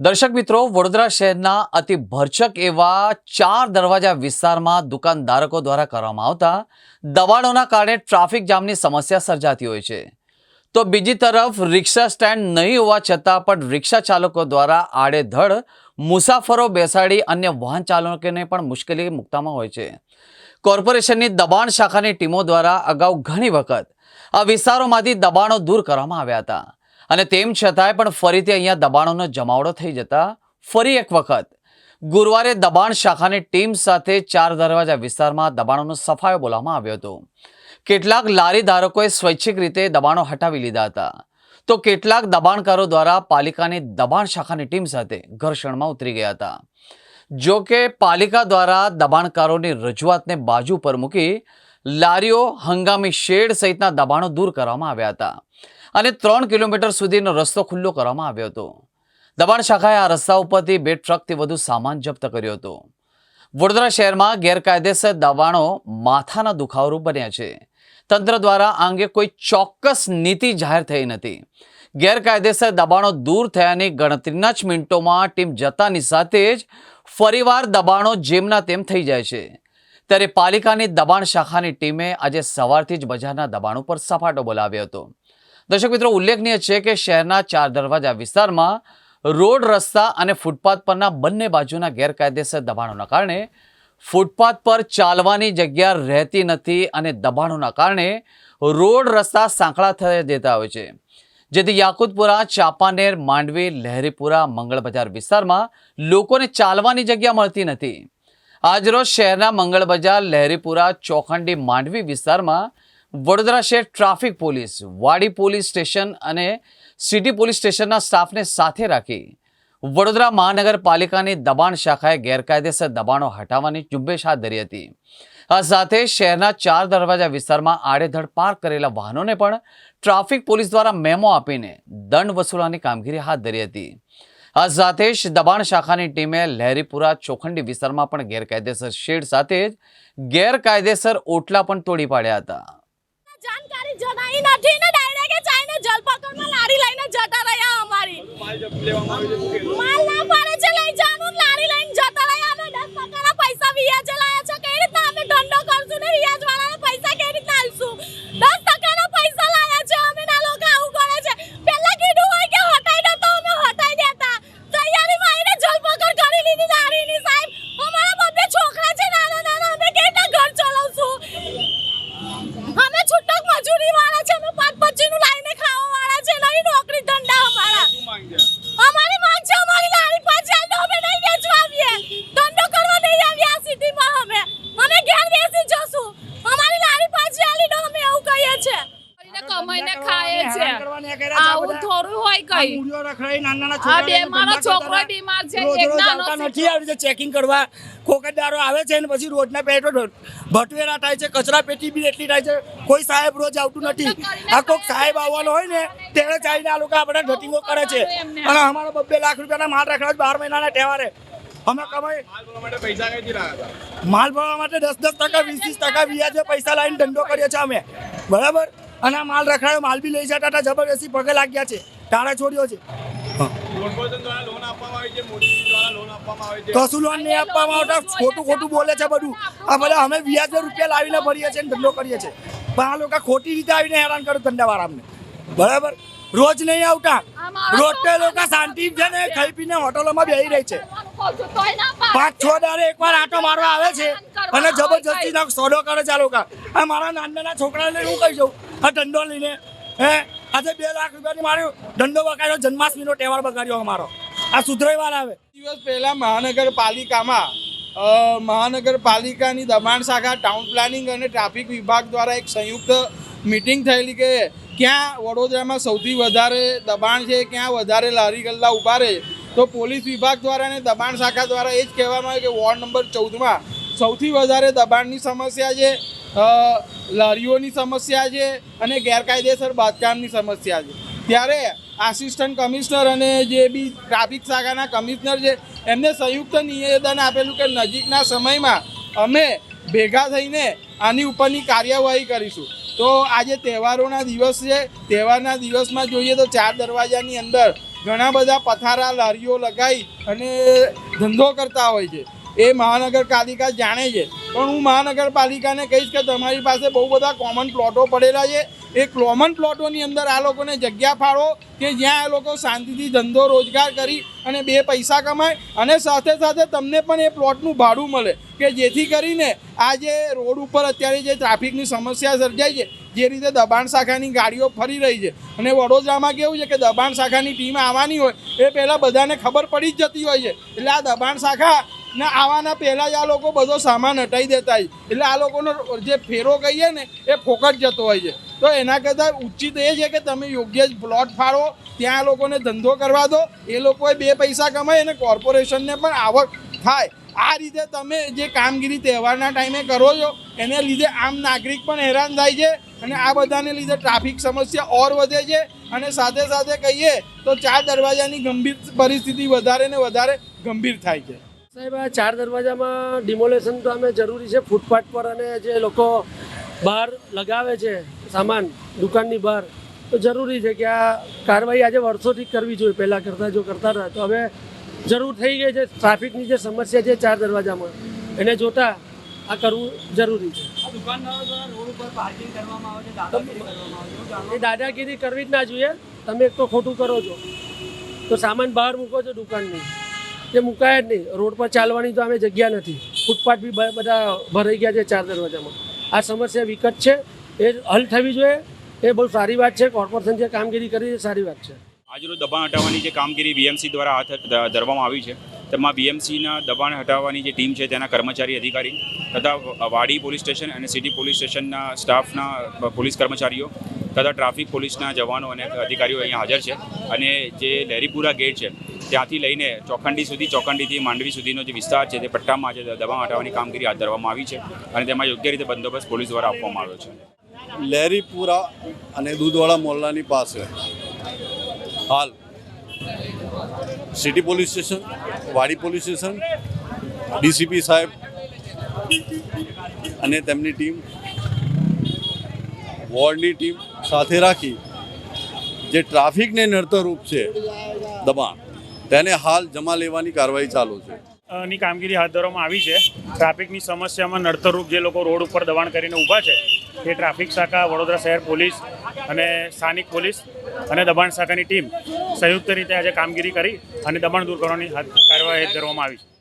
દર્શક મિત્રો, વડોદરા શહેરના અતિ ભરચક એવા ચાર દરવાજા વિસ્તારમાં દુકાનધારકો દ્વારા કરવામાં આવતા દબાણોના કારણે ટ્રાફિક જામની સમસ્યા સર્જાતી હોય છે. તો બીજી તરફ, રિક્ષા સ્ટેન્ડ નહીં હોવા છતાં પણ રિક્ષા ચાલકો દ્વારા આડેધડ મુસાફરો બેસાડી અન્ય વાહન ચાલકોને પણ મુશ્કેલી મુકતામાં હોય છે. કોર્પોરેશનની દબાણ શાખાની ટીમો દ્વારા અગાઉ ઘણી વખત આ વિસ્તારોમાંથી દબાણો દૂર કરવામાં આવ્યા હતા. અને તેમ છતાંય પણ ફરીથી અહીંયા દબાણોનો જમાવડો થઈ જતા ફરી એક વખત ગુરુવારે દબાણ શાખાની ટીમ સાથે ચાર દરવાજા વિસ્તારમાં દબાણોનો સફાયો બોલાવવામાં આવ્યો હતો. કેટલાક લારી ધારકોએ સ્વૈચ્છિક રીતે દબાણો હટાવી લીધા હતા. તો કેટલાક દબાણકારો દ્વારા પાલિકાની દબાણ શાખાની ટીમ સાથે ઘર્ષણમાં ઉતરી ગયા હતા. જો કે પાલિકા દ્વારા દબાણકારોની રજૂઆતને બાજુ પર મૂકી લારીઓ, હંગામી શેડ સહિતના દબાણો દૂર કરવામાં આવ્યા હતા. અને ત્રણ કિલોમીટર સુધીનો રસ્તો ખુલ્લો કરવામાં આવ્યો હતો. દબાણ શાખાએ આ રસ્તા ઉપરથી બે ટ્રકથી વધુ સામાન જપ્ત કર્યો હતો. વડોદરા શહેરમાં ગેરકાયદેસર દબાણો માથાના દુખાવરૂપ બન્યા છે. તંત્ર દ્વારા આ અંગે કોઈ ચોક્કસ નીતિ જાહેર થઈ નથી. ગેરકાયદેસર દબાણો દૂર થયાની ગણતરીના જ મિનિટોમાં ટીમ જતાની સાથે જ ફરીવાર દબાણો જેમના તેમ થઈ જાય છે. ત્યારે પાલિકાની દબાણ શાખાની ટીમે આજે સવારથી જ બજારના દબાણ ઉપર સપાટો બોલાવ્યો હતો. દર્શક મિત્રો, ઉલ્લેખનીય છે કે શહેરના ચાર દરવાજા વિસ્તારમાં રોડ, રસ્તા અને ફૂટપાથ પરના બંને બાજુના ગેરકાયદેસર દબાણોના કારણે ફૂટપાથ પર ચાલવાની જગ્યા રહેતી નથી અને દબાણોના કારણે રોડ, રસ્તા સાંકળા થઈ દેતા હોય છે. જેથી યાકુતપુરા, ચાંપાનેર, માંડવી, લહેરીપુરા મંગળ બજાર વિસ્તારમાં લોકોને ચાલવાની જગ્યા મળતી નથી. આજરોજ શહેરના મંગળ બજાર લહેરીપુરા, ચોખંડી, માંડવી વિસ્તારમાં વડોદરા શહેર traffic police Wadi police station અને સિટી પોલીસ સ્ટેશનના સ્ટાફને સાથે રાખી વડોદરા મહાનગરપાલિકાની દબાણ શાખાએ ગેરકાયદેસર દબાણો હટાવવાની ઝુંબેશ હાથ ધરી હતી. આ સાથે શહેરના ચાર દરવાજા વિસ્તારમાં આડેધડ પાર્ક કરેલા વાહનોને પણ ટ્રાફિક પોલીસ દ્વારા મેમો આપીને દંડ વસૂલવાની કામગીરી હાથ ધરી હતી. આ સાથે દબાણ શાખાની ટીમે લહેરીપુરા ચોખંડી વિસ્તારમાં પણ ગેરકાયદેસર શેડ સાથે જ ગેરકાયદેસર ઓટલા પણ તોડી પાડ્યા હતા. જાણકારી જણાઈ નથી ને ડાયરેક્ટ જઈને જલપકડમાં લારી લઈને જતા રહ્યા અમારી માલ ના પાડે છે લઈ જાનું લારી લઈને જતા રહ્યા અમે દસ ટકાના પૈસા વ્યાજે લાયા છે કઈ રીતના અમે ધંધો કરશું ને વ્યાજ વાળાને પૈસા કઈ રીતના આલશું દસ ટકાના પૈસા લાયા છે અમે ના લોકો આવું કરે છે પહેલા કીધું હોય કે હટાઈ દો તો અમે હટાઈ દેતા તૈયારીમાં આવીને જલપકડ કરી લીધી લારીની સાહેબ અમારા બધે છોકરા છે નાના નાના અમે કેવી રીતના ઘર ચલાવશું અમે છૂટક મજૂરી વાળા છે અમે પાંચ પચીસનું લાઈને ખાવા વાળા છે નહીં નોકરી ધંધા અમારા અમારી માંગ છે અમારી લારી પાસે આવીને અમે નહીં વેચવા આવીએ ધંધો કરવા નહીં આવીએ આ સિટીમાં અમે અમે ઘેર બેસી જશું અમારી લારી પાસે આવીને અમે એવું કહીએ છીએ કરીને કમાઈને ખાય છે. આવું થોડું હોય કઈ. મૂળિયો રખડાઈ નાના નાના છોકરા બે મારો છોકરો બીમાર છે એક નાનો નથી આવી રીતે ચેકિંગ કરવા. કોકટદારો આવે છે ને પછી રોજના પેટો ભટવેરા થાય છે કચરા પેટી બી એટલી થાય છે. કોઈ સાહેબ રોજ આવતું નથી. આ કોક સાહેબ આવવાનો હોય ને તેણે ચાલીને આ લોકો આપણે ધટીંગો કરે છે. અને અમારા બબ્બે લાખ રૂપિયાના માલ રખડાવે છે બાર મહિનાના તહેવારે. અમે કમાઈ માલ ભરવા માટે દસ દસ ટકા વીસ વીસ ટકા વ્યાજે પૈસા લાવીને ધંધો કરીએ છીએ અમે. બરાબર? અને આ માલ રખડાયો માલ બી લઈ જતા હતા જબરદસ્તી પગે લાગ્યા છે. તારા છોડ્યો છે. કોર્પોરેશન લોન આપવામાં આવે છે મોદી દ્વારા લોન આપવામાં આવે છે. કશું લોન નહીં આપવામાં આવતા? ખોટું ખોટું બોલે છે બધું. આ બધા અમે વ્યાજે રૂપિયા લાવીને ભરીએ છીએ ધંધો કરીએ છીએ. પણ આ લોકો ખોટી રીતે આવીને હેરાન કરે ધંધાવાળા અમને બરાબર? રોજ નહીં આવતા. રોજ તો લોકો શાંતિ છે ને ખાઈ પીને હોટલોમાં બેસી રહી છે. પાંચ છ દાડે એકવાર આટો મારવા આવે છે. અને જબરજસ્તી ના સોદો કરે છે આ લોકો. આ મારા નાના નાના છોકરાને હું કહી જાઉં આ ધંધો લઈને. હે? આજે બે લાખ રૂપિયાની મારો ધંધો બગાડ્યો જન્માષ્ટમીનો તહેવાર બગાડ્યો અમારો. આ સુધરાઈવાર આવે. દિવસ પહેલા મહાનગરપાલિકામાં મહાનગરપાલિકાની દબાણ શાખા ટાઉન પ્લાનિંગ અને ટ્રાફિક વિભાગ દ્વારા એક સંયુક્ત મિટિંગ થયેલી કે ક્યાં વડોદરામાં સૌથી વધારે દબાણ છે ક્યાં વધારે લારી ગલ્લા ઊભા રહે તો પોલીસ વિભાગ દ્વારા અને દબાણ શાખા દ્વારા એ જ કહેવામાં આવ્યું કે વોર્ડ નંબર ચૌદમાં સૌથી વધારે દબાણની સમસ્યા છે લારીઓની સમસ્યા છે અને ગેરકાયદેસર બાંધકામની સમસ્યા છે. ત્યારે આસિસ્ટન્ટ કમિશનર અને જે બી ટ્રાફિક શાખાના કમિશનર છે, એમને સંયુક્ત નિવેદન આપેલું કે નજીકના સમયમાં અમે ભેગા થઈને આની ઉપરની કાર્યવાહી કરીશું. તો આજે તહેવારોના દિવસ છે, તહેવારના દિવસમાં જોઈએ તો ચાર દરવાજાની અંદર ઘણા બધા પથારા, લારીઓ લગાવી અને ધંધો કરતા હોય છે. એ મહાનગરપાલિકા જાણે છે. પણ હું મહાનગરપાલિકાને કહીશ કે તમારી પાસે બહુ બધા કોમન પ્લોટો પડેલા છે. એ કોમન પ્લોટોની અંદર આ લોકોને જગ્યા ફાળો કે જ્યાં આ લોકો શાંતિથી ધંધો રોજગાર કરી અને બે પૈસા કમાય અને સાથે સાથે તમને પણ એ પ્લોટનું ભાડું મળે. કે જેથી કરીને આ જે રોડ ઉપર અત્યારે જે ટ્રાફિકની સમસ્યા સર્જાય છે જે રીતે દબાણ શાખાની ગાડીઓ ફરી રહી છે. અને વડોદરામાં કેવું છે કે દબાણ શાખાની ટીમ આવવાની હોય, એ પહેલાં બધાને ખબર પડી જ જતી હોય છે. એટલે આ દબાણ શાખા ને આવવાના પહેલાં જ આ લોકો બધો સામાન હટાવી દેતા હોય. એટલે આ લોકોનો જે ફેરો કહીએ ને, એ ફોકટ જતો હોય છે. તો એના કરતાં ઉચિત એ છે કે તમે યોગ્ય જ પ્લોટ ફાળો, ત્યાં લોકોને ધંધો કરવા દો. એ લોકોએ બે પૈસા કમાય અને કોર્પોરેશનને પણ આવક થાય. આ રીતે તમે જે કામગીરી તહેવારના ટાઈમે કરો છો, એને લીધે આમ નાગરિક પણ હેરાન થાય છે. અને આ બધાને લીધે ટ્રાફિક સમસ્યા ઓર વધે છે અને સાથે સાથે કહીએ તો ચાર દરવાજાની ગંભીર પરિસ્થિતિ વધારે ને વધારે ગંભીર થાય છે. સાહેબ, આ ચાર દરવાજામાં ડિમોલેશન તો અમે જરૂરી છે. ફૂટપાથ પર અને જે લોકો બહાર લગાવે છે સામાન, દુકાનની બહાર, તો જરૂરી છે કે આ કાર્યવાહી આજે વર્ષોથી કરવી જોઈએ. પહેલાં કરતાં જો કરતા રહ્યા તો હવે જરૂર થઈ ગઈ છે. ટ્રાફિકની જે સમસ્યા છે ચાર દરવાજામાં, એને જોતા આ કરવું જરૂરી છે. એ દાદાગીરી કરવી જ ના જોઈએ. તમે એક તો ખોટું કરો છો. તો સામાન બહાર મૂકો છો દુકાનની. એ મુકાય જ નહીં. રોડ પર ચાલવાની તો અમે જગ્યા નથી. ફૂટપાથ બી બ- બધા ભરાઈ ગયા છે ચાર દરવાજામાં. આ સમસ્યા વિકટ છે. એ હલ થવી જોઈએ. એ બહુ સારી વાત છે. કોર્પોરેશન જે કામગીરી કરી છે સારી વાત છે. આજરોજ દબાણ હટાવવાની જે કામગીરી બીએમસી દ્વારા હાથ ધરવામાં આવી છે તેમાં બીએમસીના દબાણ હટાવવાની જે ટીમ છે તેના કર્મચારી અધિકારી તથા વાડી પોલીસ સ્ટેશન અને સિટી પોલીસ સ્ટેશનના સ્ટાફના પોલીસ કર્મચારીઓ તથા ટ્રાફિક પોલીસના જવાનો અને અધિકારીઓ અહીંયા હાજર છે. અને જે લહેરીપુરા ગેટ છે, ત્યાંથી લઈને ચોખંડી સુધી, ચોખંડીથી માંડવી સુધીનો જે વિસ્તાર છે તે પટ્ટામાં આજે દબાણ હટાવવાની કામગીરી હાથ ધરવામાં આવી છે અને તેમાં યોગ્ય રીતે બંદોબસ્ત પોલીસ દ્વારા આપવામાં આવ્યો છે. લહેરીપુરા અને દૂધવાળા મોહલ્લાની પાસે હાલ city police station, Wadi police station, DCP સાહેબ અને તેમની ટીમ વોર્ડની ટીમ સાથે રાખી જે ટ્રાફિકને નડતરરૂપ છે દબાણ, તેને હાલ જમા લેવાની કાર્યવાહી ચાલુ છે. ની કામગીરી હાથ ધરવામાં આવી છે. ટ્રાફિકની સમસ્યામાં નડતરરૂપ જે લોકો રોડ ઉપર દબાણ કરીને ઊભા છે, એ ટ્રાફિક શાખા, વડોદરા શહેર પોલીસ અને સ્થાનિક પોલીસ અને દબાણ શાખાની ટીમ સંયુક્ત રીતે આજે કામગીરી કરી અને દબાણ દૂર કરવાની કાર્યવાહી હાથ ધરવામાં આવી છે.